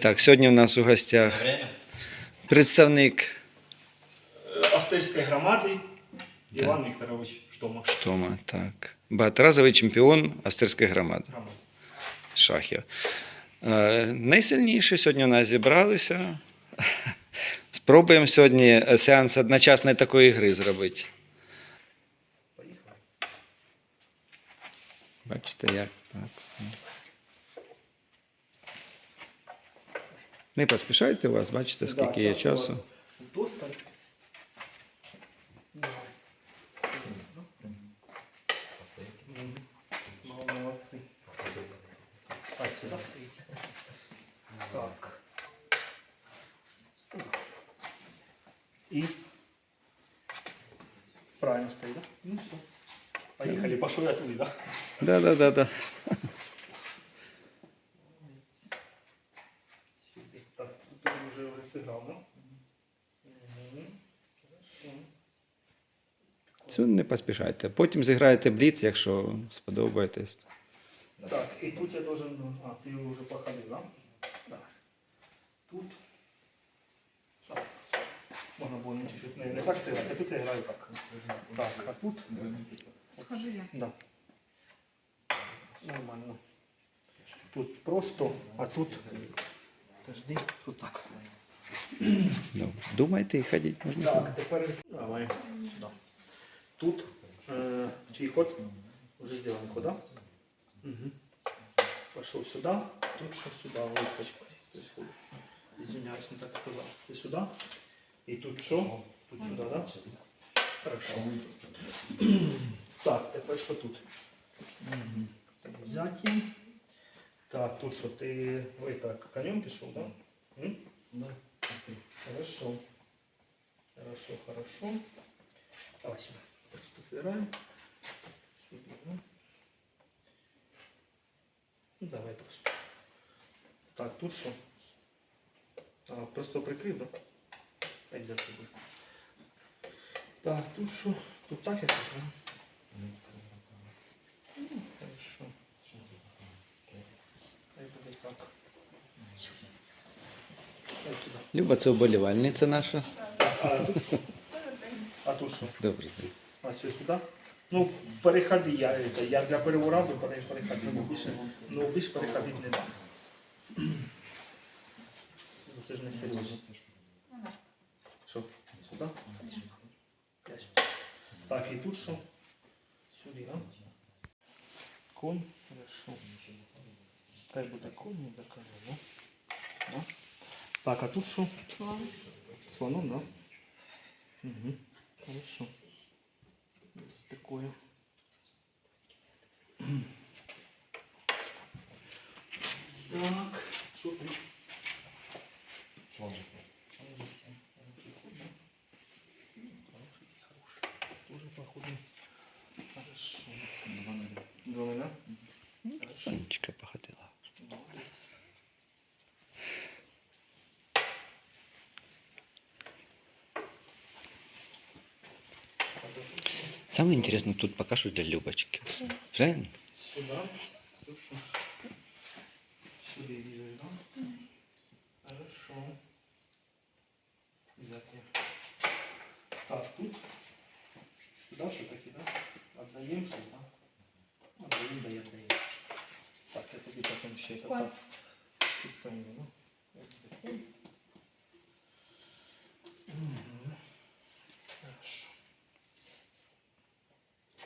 Так, сьогодні у нас у гостях представник Е, Астерської громади Іван Вікторович Штома. Штома, так. Багаторазовий чемпіон Астерської громади Громади. шахів. Е, найсильніші сьогодні у нас зібралися. Спробуємо сьогодні сеанс одночасної такої гри зробити. Бачите, як Не поспішайте у вас, бачите, Да, скільки є так, часу. от. Досталь. Давай. Мгм. Ну, молодцы. Так, сюда стоит. Так. И правильно стоит, да? Ну все. Поехали, пошел я туди, да? Да, да, да, да. поспішайте. Потім зіграєте бліц, якщо сподобаєтесь. Так, и тут я должен... А, ты уже походил, да? Да. Тут... Так. Можно было не чуть-чуть не, не так сыграть, а тут я играю так. Так, а тут... Покажи я. Да. Нормально. Тут просто, а тут... Подожди, тут так. Ну, думайте і ходіть. Можна. Так, тепер давай сюди. Тут е, чий ход? Уже сделан ход, да? Угу. Пошел сюда, тут ще сюди вискочив. То есть ход. Извиняюсь, не так сказав. Це сюди. І тут що? Тут сюди, да? Хорошо. Так, тепер що тут? Взяті. Так, тут що ти ой, так, конем пішов, да? М? Хорошо. Хорошо, хорошо. Давай сюда. Просто сыграем. Сюда. ну. Ну, давай просто. Так, тут что? А, просто прикрив, да? Опять за тобой. Так, тут что? Тут так я да? Ну, хорошо. Хай буде так. Хай сюда. Люба, це вболівальниця наша. А тут що? А тут що? Добре. А все сюди? Ну, переходи, я, это, я для першого разу пере- переходи, ну більше, ну більше переходити не дам. Ну, Це ж не серйозно. Що? Сюди? Я сюди. Так, і тут що? Сюди, а? Конь, хорошо. Хай буде конь, не до коня, да? Да? Так, а тут що? Слон. Слоном, да? Угу. Хорошо. Такое. Так, да? Хороший, хороший. Тоже походу. Хорошо. Два нуля? Хорошо. Сонечка походила. Молодец. Самое интересное тут пока что для Любочки. Правильно? Сюда. Хорошо. Сюда вижу, да? Хорошо. Взятие. Так, тут. Сюда все-таки, да? Отдаем что, да? Отдаем, да отдаем. Так, я тобі потом ще это так. Чуть пойму, ну. Такой. Мгм. Хорошо.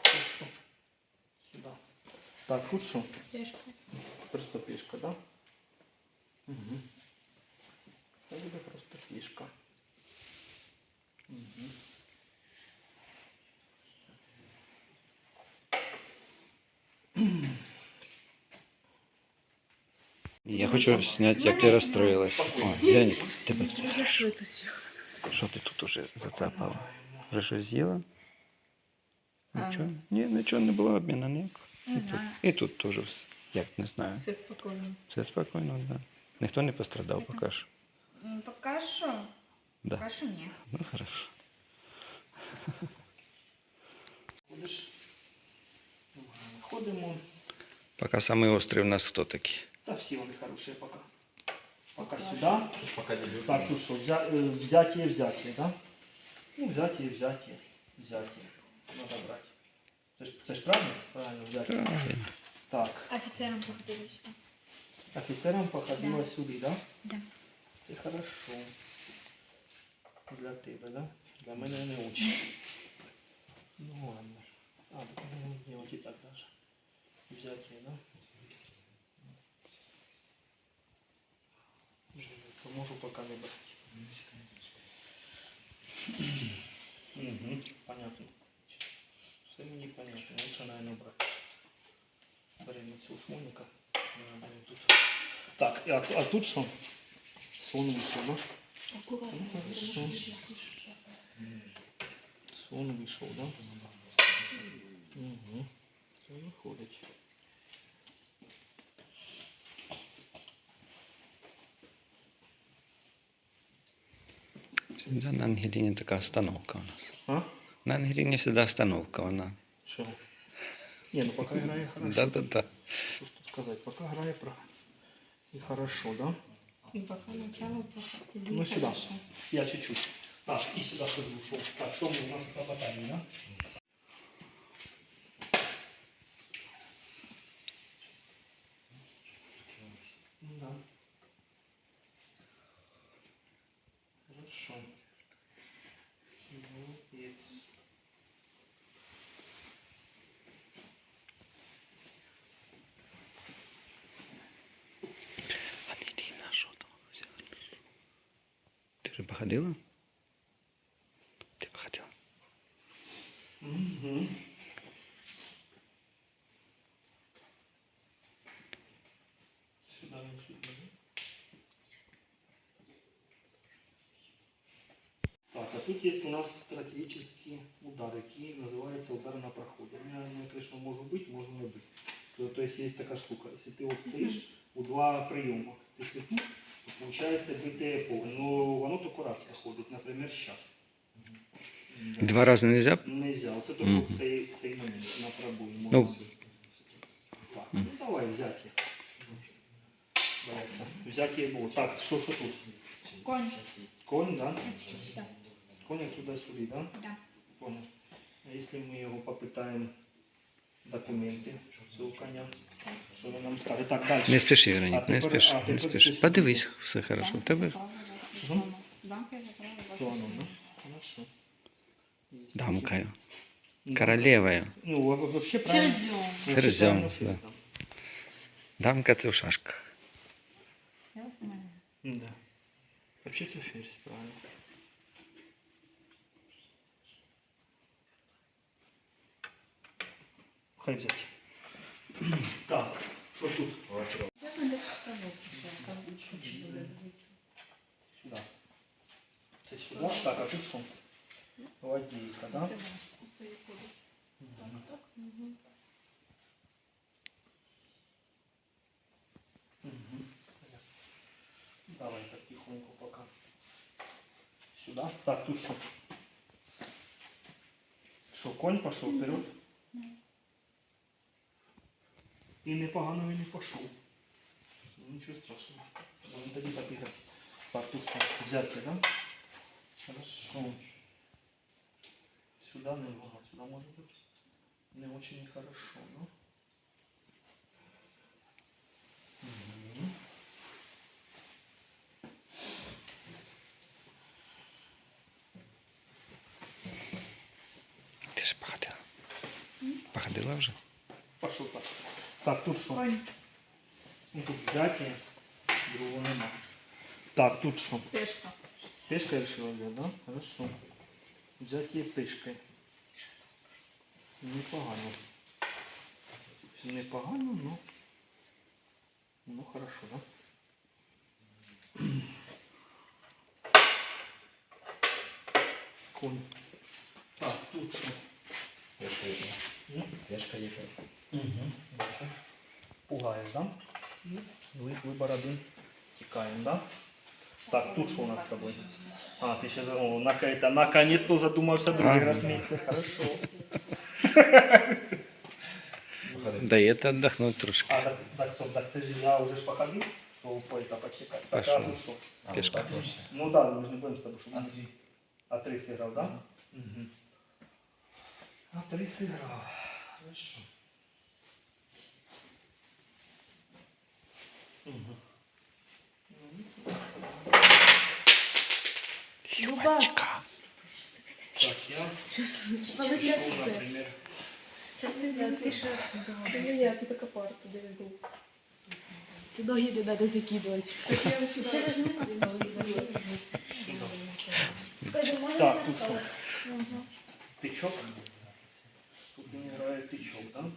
Просто сюда. Так, тут что? Пешка. Просто пішка, да? Угу. Це буде просто пішка. Угу. Я хочу зняти, як ти розстроїлась. О, Яник, тебе все. хорошо. Що ти тут уже зацапала? Вже щось з'їла? А. Нічого? Ні, нічого не було обміну ніякого. Не І тут, знаю. і тут теж все. Як не знаю. Все спокойно. Все спокійно, так. Да. Ніхто не пострадав поки що. М, Пока что. Да. Пока что нет. Ну хорошо. Ходиш. Ходимо. Поки самий острий у нас хто такий? Та всі вони хороші поки. пока сюда. Так, ну что, взя, э, взятие, взятие, да? Ну, взятие, взятие, взятие. Надо брать. Це ж, це ж правильно? Правильно, взятие. Правильно. Так, Офіцером походили сюди. офицером походила Да. сюди, да? Да. Це хорошо. Для тебе, да? Для мене не очень. Ну ладно. А, так не вот и так даже. Взятие, да? То можу пока не брать. Угу, понятно. Все мені понятно. Лучше, наверное, брать. Беремо цю слоника. Не надо тут. Так, а, а тут що? Сон вийшов, да? Аккуратно. Ну, хорошо. Сон вийшов, да? Угу. Це виходить. Всегда на Ангелине такая остановка у нас. А? На Ангелине всегда остановка она. Що? Ні, ну пока грає хорошо. Да-да-да. Що ж тут сказати? Пока грає про... І хорошо, да? И пока начало походили. Ну, сюда. хорошо. Я чуть-чуть. Так, і сюди щось вийшов. Так, що ми у нас по батарії, да? Ну да. Хорошо. Ты же походила? Ты походила? Угу. Сюда, не сюда. Так, а тут есть у нас стратегический удар, який називається удар на проході. У мене, ну, конечно, можу бути, можу не бути. То, то есть есть така штука. Якщо ти от стоїш у два прийоми, якщо тут, то получается бити по. Ну, воно тільки раз проходить, наприклад, зараз. Два раза нельзя? Нельзя. Оце тільки Мгм. цей, цей момент на пробої. Ну. Ну, так, ну Мгм. давай взяті. Береться. Взяті було. Так, що, що тут? Конь. Конь, да? Отсюда сюда. Конь отсюда сюди, да? Да. Понял. А якщо ми його попитаємо документи цього коня, що він нам скаже? Так, далі. Не спеши, А Веронік, не тепер- спеши, а, не тепер спеши. щось Подивись, все хорошо. В Тебе Що? Дамка закрыла. Слоном, да? Хорошо. Есть дамкою, такі. королевою. Ну, во- вообще правильно. Ферзем. вообще Ферзем, правильно да. ферзем. Дамка це в шашках. Я вас знаю. Да. Вообще це ферзь, правильно. Хай взять. Так, що тут? Я бы дальше того пошла, как лучше было говорить. Сюди. Це сюди. Так, а тут що? Ладійка, да? Это да, це і ходить. Мгм. Так, мгм. Мгм. Давай так тихонько пока. Сюда. Так, тут что? Що, конь пішов вперед? І непогано він і пішов. Ну, Нічого страшного. Будемо тоді тут що? Взяти, да? Хорошо. Сюда не могу. Сюда может быть не очень хорошо, но... Мгм. Ти ж походила. Походила вже? Пошел так. Так, тут що? Конь. Ну, тут взяття, другого нема. Так, тут що? Пешка. Пешкой решила взять, да? Хорошо. Взятие пешкой. Непогано. Непогано, но... Ну, хорошо, да? Конь. Так, тут що? М? Угу. Бачу. Пугаєш, да? Ви, вибор один. Тікаємо, да? Так, тут що у нас з тобою? А, ты сейчас о, нака- наконец-то задумался другой Ага. раз вместе. Хорошо. Даєте віддохнути трошки. А, так, так, стоп, так це ж я уже ж походил? Полупойка почекать. А Так, що? а ну що? Пішка. Ну да, ми ж не будемо з тобою шумати. А три сыграл, да? Угу. А три сыграл. Хорошо. Угу. Сівачка. Так, я Сейчас пішов, например. Поменяться только парта, доведу. Туда еды надо закидывать. Еще нажми на стол и закрой. Сюда. Скажи, можно Так, на ну стол? что? Мгм. Тычок. Тут не играет тычок, да?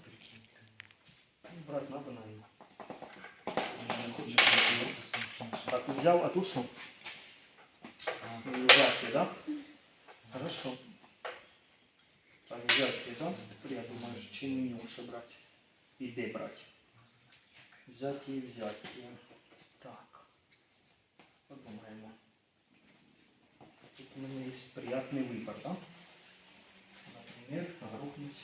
Брать надо, наверное. Не хочешь? Так, взял, а тут что? Взятки, да? Хорошо. Так, взятки, да? Я думаю, що чим мені лучше брати? І де брати? Взяті і взяті. Так. Подумаємо. Тут у мене є приятний вибір, да? Например, грохнуть.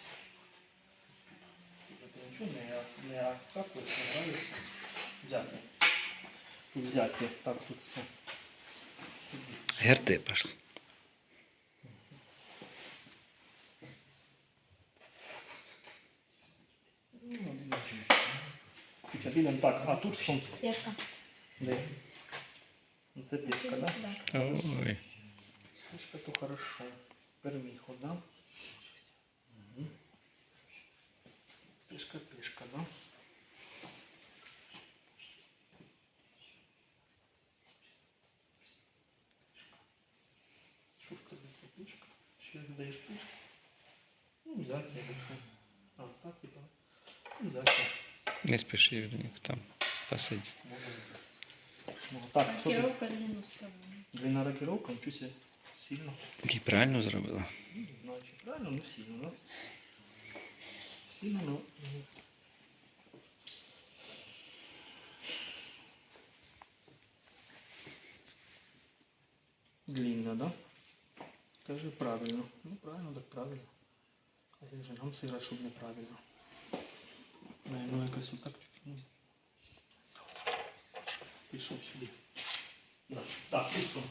Тут это ничего не, не отскакивает, не нравится. Взяти. Тут взяти. Так, тут? Сюди. Герти пішли. Чуть. Чуть. Так, а тут що? Пешка. Де? Ну, Це пішка, да? Ой. Пішка то хорошо. Перміху, да? Угу. Пішка, пішка, да? Що ж тобі це пішка? Ще додаєш пішку? Ну, взяти, я душу. А, так, типа. Ну, взяти. Не спіши, Вероніка, там посиди. Ну, так, що ти? Маркировка длину стола. Длина рокировка, ничего себе, сильно. Ти правильно зробила? Ну, не знаю, чи правильно, но сильно, да? Сильно, но... ну. Длинно, да? Скажи правильно. Ну, правильно, так правильно. А як же нам сыграть, чтобы неправильно? Наверное, якось отак чуть-чуть. ну. Пішов сюди. Так, ну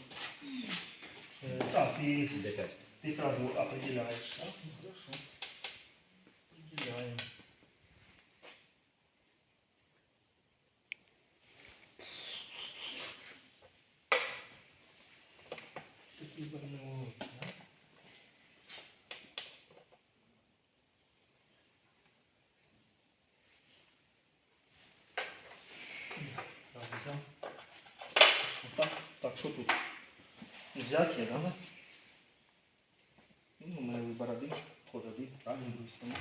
Так, ты, ты сразу определяешь, да? Ну, хорошо. Определяем. Такие больные уроки, да? Так, взял. Что что тут? Взятие, да? Ну, у мене вибір один, ход один, правильно вияснено.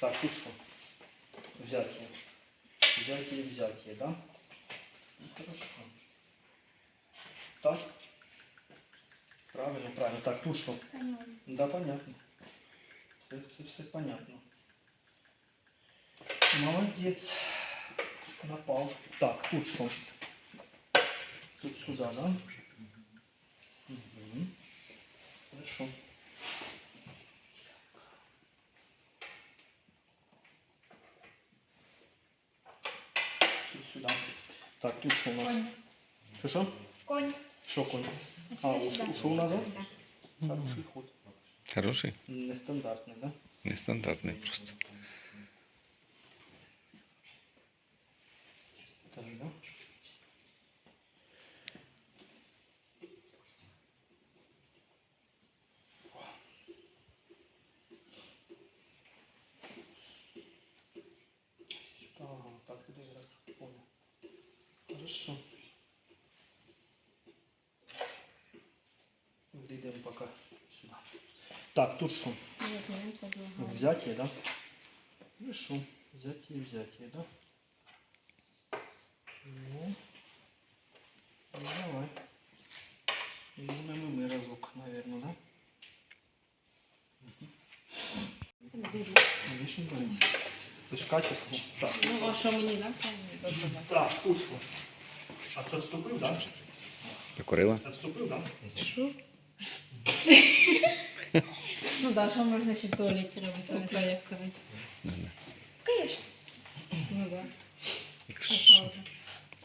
Так, тут що? Взятие. Взятие, взятие, да? Ну, хорошо. Так? Правильно, правильно. Так, тут що? Да, понятно. Все, все, все понятно. Молодец. Напал. Так, тут что? Тут сюда, да? Угу. Хорошо. Тут сюда. Так, тут что у нас? Конь. Что, что? Конь. Что конь? А А, теперь ушел, сюда. ушел назад? Да. Хороший ход. Хороший? Нестандартный, да? Нестандартний просто. Так, да? Пока сюда. Так, тут подлагаю. Взятие, да? Хорошо. Взятие, взятие, да? Ну, ну давай. Візьмемо і ми разок, наверное, да? Це ж качество. Так. Ну, а що мені, да? Так, тут що? А це відступив, так? Покурила? Відступив, так? Що? Ну да, що можна ще в туалеті робити, пам'ятаю, як. Не-не. Конечно. Ну да.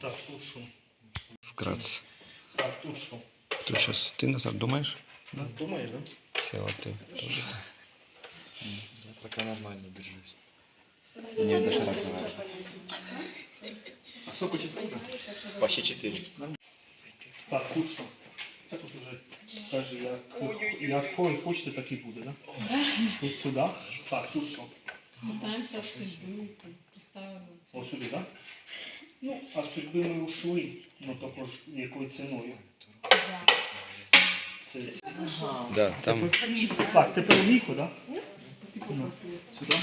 Так, тут що? Вкратце. Так, тут сейчас ты назад думаешь? Думаєш, да? Села ты. тоже. Я пока нормально держусь. Не доширак заварил. А сколько часов? Почти 4. Так, тут? Це тут уже каже, як, як кой хочете, так і буде, да? Тут сюди. Так, тут що? Питаємося в судьбу, поставили. Ось сюди, да? Ну, а судьби ми ушли, ну також якою ціною. Да. Це... Да, там Так, тепер віку, да? Ну, сюди.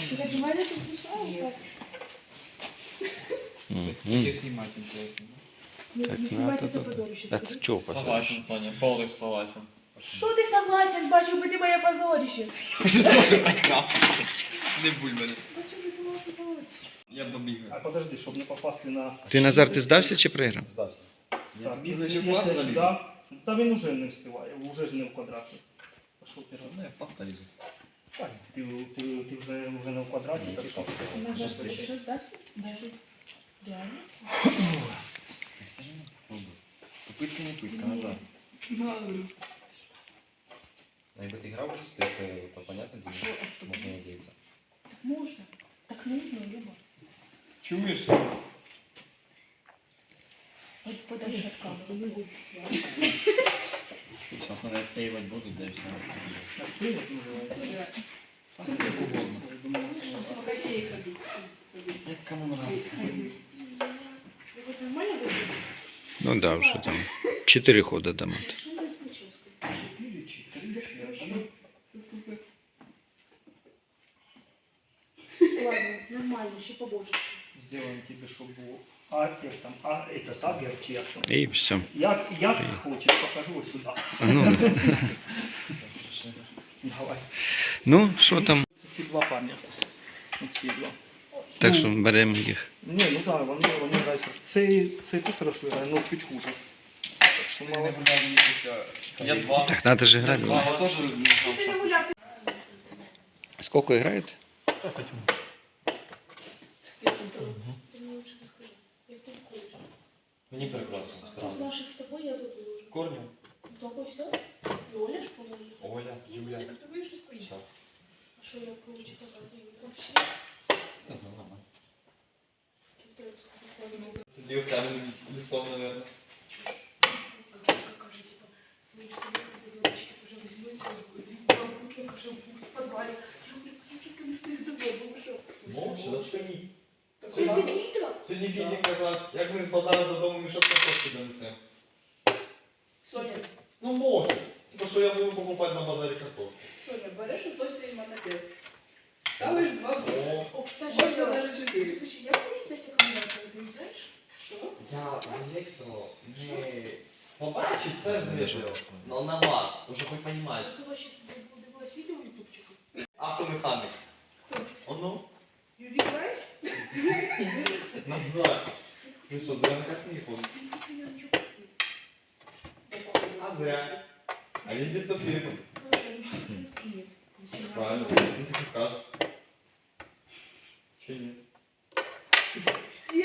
Мгм. снимать интересно. Так, надо тут. А це чого позориш? Согласен, Соня, полностью согласен. Що ти согласен? Бачу би ти моє позорище. Уже тоже прекрасно. Не будь мене. Бачу би ти моє позорище. Я побігаю. А подожди, щоб не попасти на... Ти Назар, ти здався чи програв? Здався. Я Так, побіг, якщо значить, платно сюди, та він уже не встигає, вже ж не в квадраті. Пішов вперед. Ну, я платно лізу. Так, ти, ти, ти вже, вже не в квадраті, так що... Назад ти що здався? Даже. Реально? Попытка не пытка, назад. А якби ти грав в тести, то понятно, де можна надіятися. Так можна. Так нужно, Люба. Чуєш? От подальше від камери. Сейчас мене отсеивать будуть, да і все. А це як називається? Як угодно. Як кому нравится. Вот нормально виглядає? Ну да, вже там. Чотири хода там. от. Що ми з прическою? Чотири чи три, чи один. Ладно, нормально, ще по-божески. Сделаем тебе, щоб було. А як там, а это сабер чи як там? І все. Як, як хочеш, покажу ось сюди. Ну, да. Давай. ну що там? Це ці два парня. Оці два. Так що беремо їх. Ні, ну так, вони, вони грають. хорошо. Цей, цей теж хорошо грає, але чуть хуже. Так що мало. Я два. Так треба ж грати. Два, я теж не знав, що. не гуляти. Скільки граєте? Ти мені прекрасно, Хто з странно. наших з тобою я забула вже. Корню, Тільки все? І Оля ж, по-моєму. Оля, Юля. Все. А що я получить обратно? Вообще, Не знаю, нормально. кілька сколько Тоді оставили лицом, наверное. Мовчи, розкажи. Сьогодні фізик казав, як ми з базару додому мішок картошки донесемо. Соня, Ну може. Тому що я буду покупати на базарі картошку. Соня, береш у той свій монопед. Ставиш два в О, О, кстати, Можна да. навіть чотири. Слушай, як мені з цих акумуляторів, ти знаєш? Що? я електро не побачить це знижу. Но на вас, уже ви розумієте. Я думала, щас буде дивилась відео в ютубчику. Автомеханик. Оно? Юрій, знаєш? Назад. Ну що, зря на картині ходить? Ти не хочу я нічого просити. А зря. А видится фирма. Хорошо, ну що ти скажи? Зачем Правильно. нам Он так и скажет. Че нет? Всі,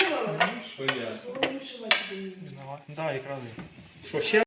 Что я? Вова, вишивати тобі. Давай. Да, якраз. Що ще?